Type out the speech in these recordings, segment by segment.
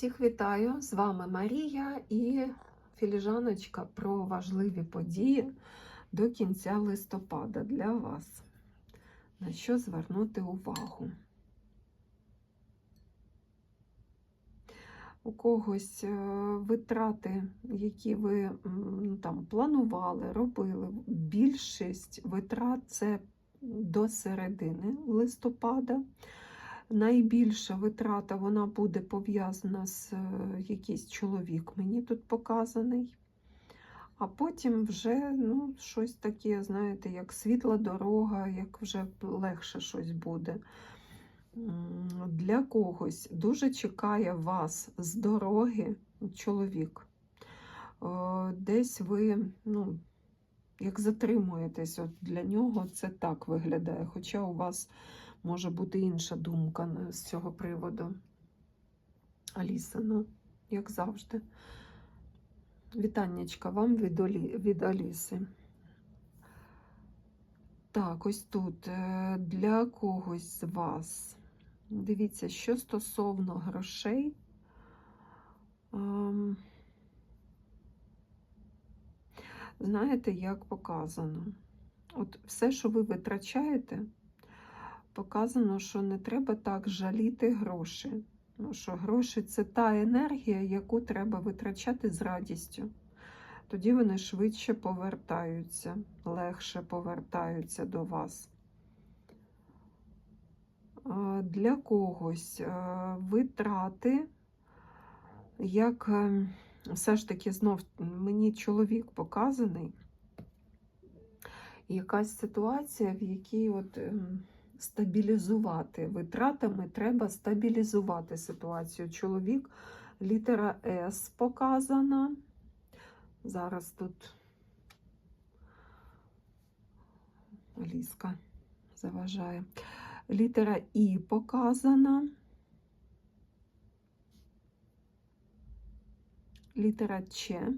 Всіх вітаю! З вами Марія і філіжаночка про важливі події до кінця листопада для вас. На що звернути увагу? У когось е, витрати, які ви ну, там планували, робили. Більшість витрат це до середини листопада. Найбільша витрата вона буде пов'язана з е, якийсь чоловік, мені тут показаний. А потім вже ну, щось таке, знаєте, як світла дорога, як вже легше щось буде. Для когось дуже чекає вас з дороги чоловік. Е, Десь ви, ну, як затримуєтесь, от для нього це так виглядає. Хоча у вас може бути інша думка з цього приводу. Аліса, ну, як завжди. Вітаннячка вам від, Олі... від Аліси. Так, ось тут е, для когось з вас. Дивіться, що стосовно грошей. ем, Знаєте, як показано? От все, що ви витрачаєте, показано, що не треба так жаліти гроші. Ну, що гроші це та енергія, яку треба витрачати з радістю. Тоді вони швидше повертаються, легше повертаються до вас. Для когось витрати, як все ж таки знов мені чоловік показаний, якась ситуація, в якій от ем, стабілізувати витратами треба стабілізувати ситуацію. Чоловік, літера С показана. Зараз тут Аліска заважає. Літера І показана. Літера Ч.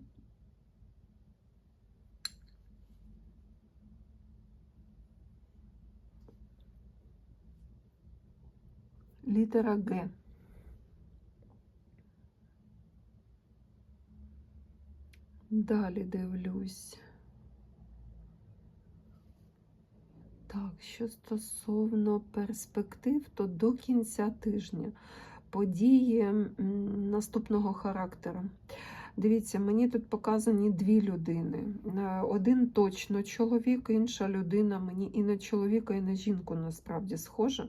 Літера Г. Далі дивлюсь. Так, що стосовно перспектив, то до кінця тижня події наступного характеру. Дивіться, мені тут показані дві людини. Е, Один точно чоловік, інша людина мені і на чоловіка, і на жінку насправді схожа.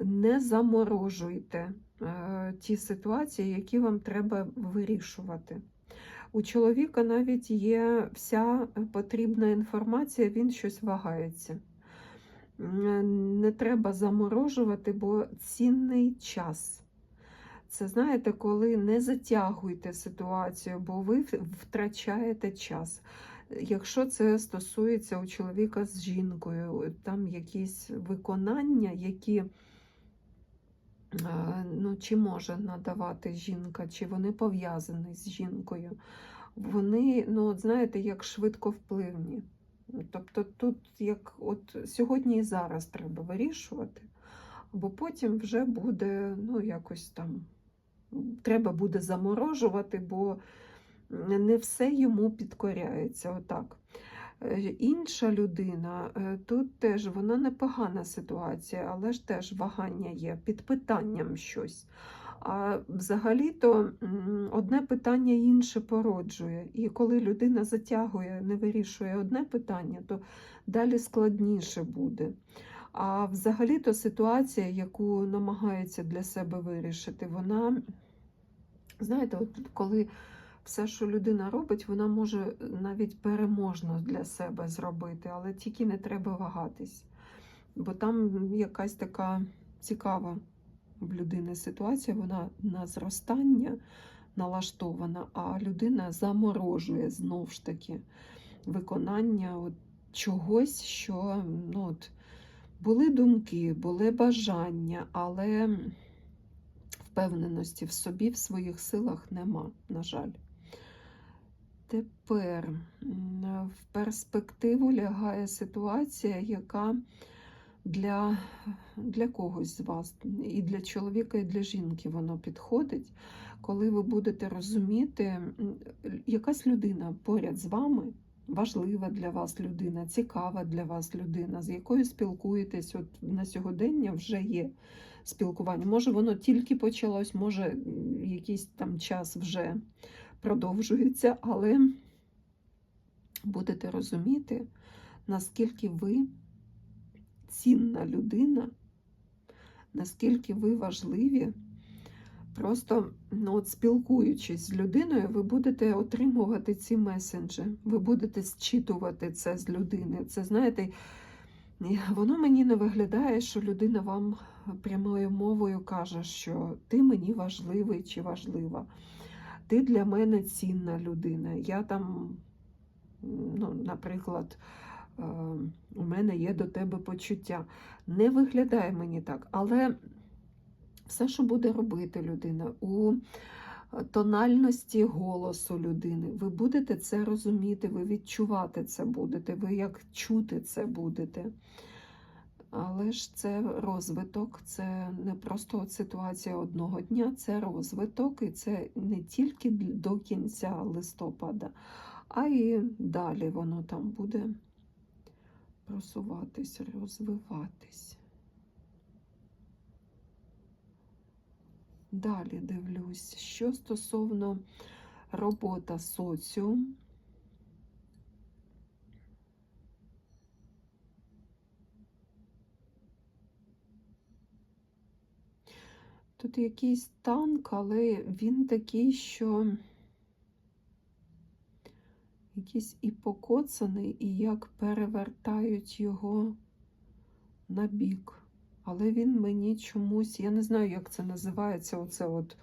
Не заморожуйте е, ті ситуації, які вам треба вирішувати. У чоловіка навіть є вся потрібна інформація, він щось вагається. Не треба заморожувати, бо цінний час. Це знаєте, коли не затягуйте ситуацію, бо ви втрачаєте час. Якщо це стосується у чоловіка з жінкою, там якісь виконання, які е, ну, чи може надавати жінка, чи вони пов'язані з жінкою, вони, ну, от знаєте, як швидковпливні. Тобто тут як от сьогодні і зараз треба вирішувати, бо потім вже буде, ну, якось там, треба буде заморожувати, бо не все йому підкоряється. Отак. Е, Інша людина, е, тут теж вона непогана ситуація, але ж теж вагання є, під питанням щось. А взагалі-то одне питання інше породжує. І коли людина затягує, не вирішує одне питання, то далі складніше буде. А взагалі-то ситуація, яку намагається для себе вирішити, вона, знаєте, от коли все, що людина робить, вона може навіть переможно для себе зробити, але тільки не треба вагатись. Бо там якась така цікава в людини ситуація, вона на зростання налаштована, а людина заморожує знову ж таки виконання от чогось, що ну, от, були думки, були бажання, але впевненості в собі, в своїх силах нема, на жаль. Тепер в перспективу лягає ситуація, яка для, для когось з вас, і для чоловіка, і для жінки воно підходить, коли ви будете розуміти, якась людина поряд з вами, важлива для вас людина, цікава для вас людина, з якою спілкуєтесь, от на сьогодення вже є спілкування. Може, воно тільки почалось, може, якийсь там час вже продовжується, але будете розуміти, наскільки ви цінна людина, наскільки ви важливі. Просто ну, от спілкуючись з людиною, ви будете отримувати ці месенджі, ви будете зчитувати це з людини. Це, знаєте, воно мені не виглядає, що людина вам прямою мовою каже, що ти мені важливий чи важлива. Ти для мене цінна людина. Я там, ну, наприклад, е, у мене є до тебе почуття. Не виглядає мені так, але все, що буде робити людина у тональності голосу людини, ви будете це розуміти, ви відчувати це будете, ви як чути це будете. Але ж це розвиток, це не просто ситуація одного дня, це розвиток, і це не тільки до кінця листопада, а і далі воно там буде просуватись, розвиватись. Далі дивлюсь, що стосовно робота соціум. Тут якийсь танк, але він такий, що якийсь і покоцаний, і як перевертають його на бік. Але він мені чомусь, я не знаю, як це називається, оце от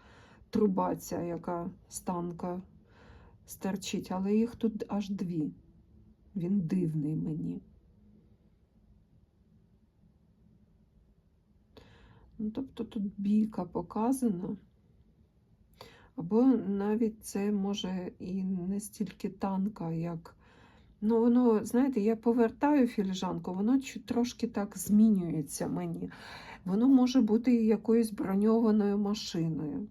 труба яка з танка стерчить, але їх тут аж дві. Він дивний мені. Ну, тобто тут бійка показана. Або навіть це може і не стільки танка, як. Ну, воно, знаєте, я повертаю філіжанку, воно трошки так змінюється мені. Воно може бути якоюсь броньованою машиною.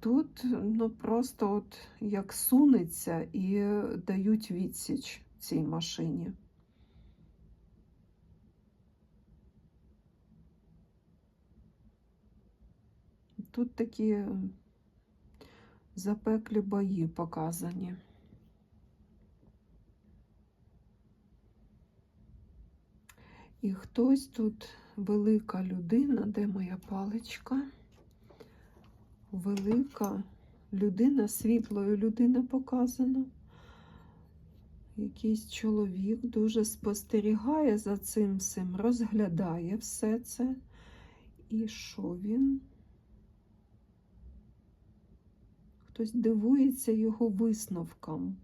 Тут ну, просто от як сунеться і дають відсіч цій машині. Тут такі запеклі бої показані. І хтось тут велика людина, де моя паличка? Велика людина, світлою людина показана. Якийсь чоловік дуже спостерігає за цим всім, розглядає все це. І що він? Хтось дивується його висновкам.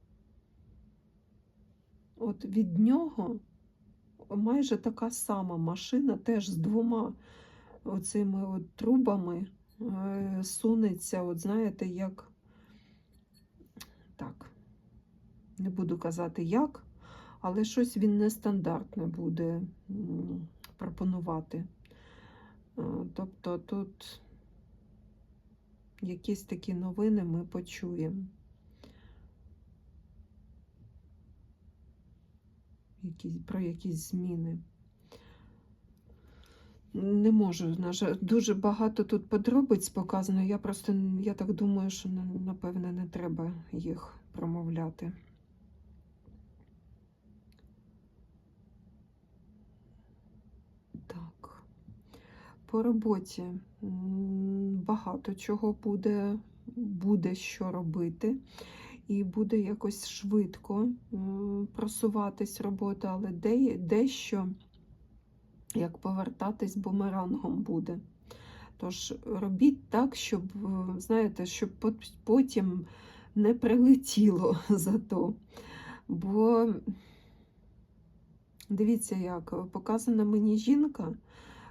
От від нього майже така сама машина, теж з двома оцими от трубами е, сунеться, от знаєте, як так, не буду казати як, але щось він нестандартне буде пропонувати. Е, Тобто тут якісь такі новини ми почуємо. Якісь, про якісь зміни. Не можу, на жаль, дуже багато тут подробиць показано. Я просто, я так думаю, що напевне не треба їх промовляти. Так. По роботі багато чого буде, буде що робити, і буде якось швидко просуватись робота, але де, дещо як повертатись бумерангом буде. Тож робіть так, щоб, знаєте, щоб потім не прилетіло зато. Бо дивіться, як показана мені жінка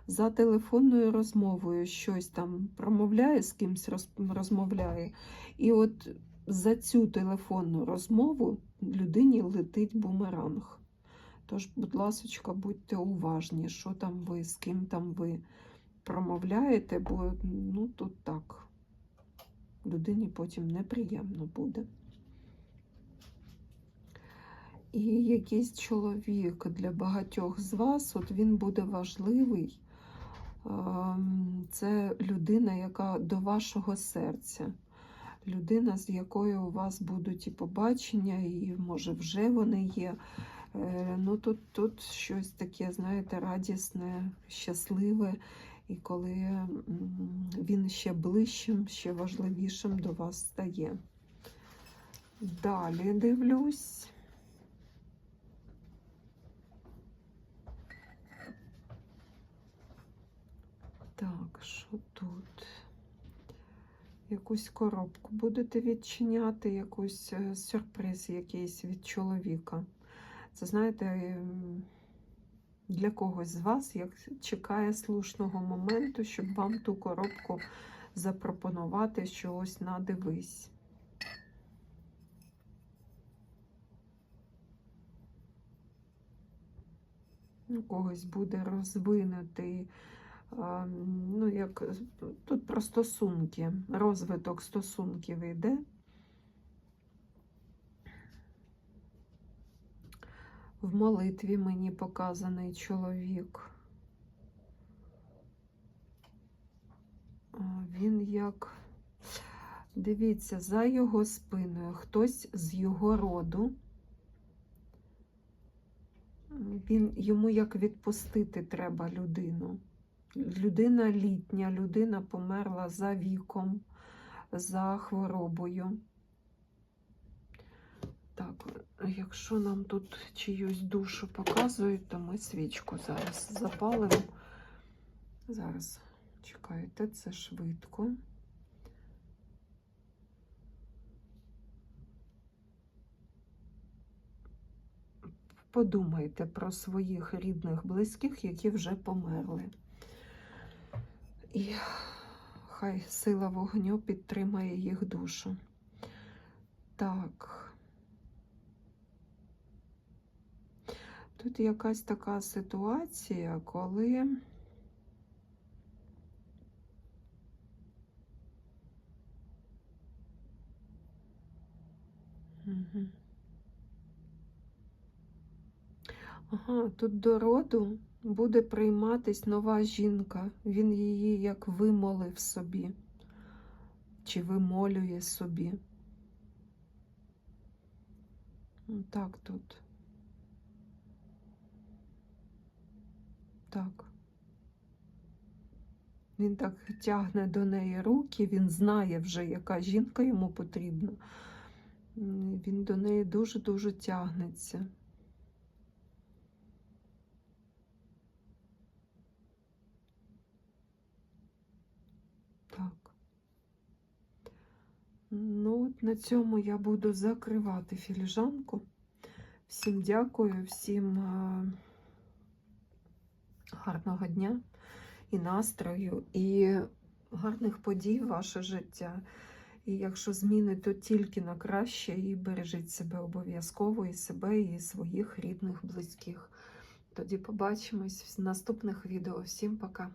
за телефонною розмовою щось там промовляє, з кимсь роз- розмовляє. І от за цю телефонну розмову людині летить бумеранг. Тож, будь ласочка, будьте уважні, що там ви, з ким там ви промовляєте, бо ну тут так. Людині потім неприємно буде. І якийсь чоловік для багатьох з вас, от він буде важливий. Ем, Це людина, яка до вашого серця. Людина, з якою у вас будуть і побачення, і може вже вони є. Е, Ну тут, тут щось таке, знаєте, радісне, щасливе. І коли він ще ближчим, ще важливішим до вас стає. Далі дивлюсь. Так, що тут? Якусь коробку будете відчиняти, якусь е, сюрприз якийсь від чоловіка. Це знаєте, для когось з вас як чекає слушного моменту, щоб вам ту коробку запропонувати, що ось надивись. У когось буде розвинутий, ну, як тут про стосунки, розвиток стосунків йде. В молитві мені показаний чоловік. Він як, дивіться, за його спиною хтось з його роду. Він йому як відпустити треба людину. Людина літня, людина померла за віком, за хворобою. Так, якщо нам тут чиюсь душу показують, то ми свічку зараз запалимо. Зараз, чекайте, це швидко. Подумайте про своїх рідних, близьких, які вже померли. І хай сила вогню підтримає їх душу. Так. Тут якась така ситуація, коли. Ага, тут до роду буде прийматись нова жінка. Він її як вимолив собі, чи вимолює собі. Ну, Так тут. Так. Він так тягне до неї руки, він знає вже, яка жінка йому потрібна. Він до неї дуже-дуже тягнеться. Так. Ну, от на цьому я буду закривати філіжанку. Всім дякую, всім е, гарного дня і настрою, і гарних подій в ваше життя. І якщо зміни, то тільки на краще, і бережіть себе обов'язково, і себе, і своїх рідних, близьких. Тоді побачимось в наступних відео. Всім пока!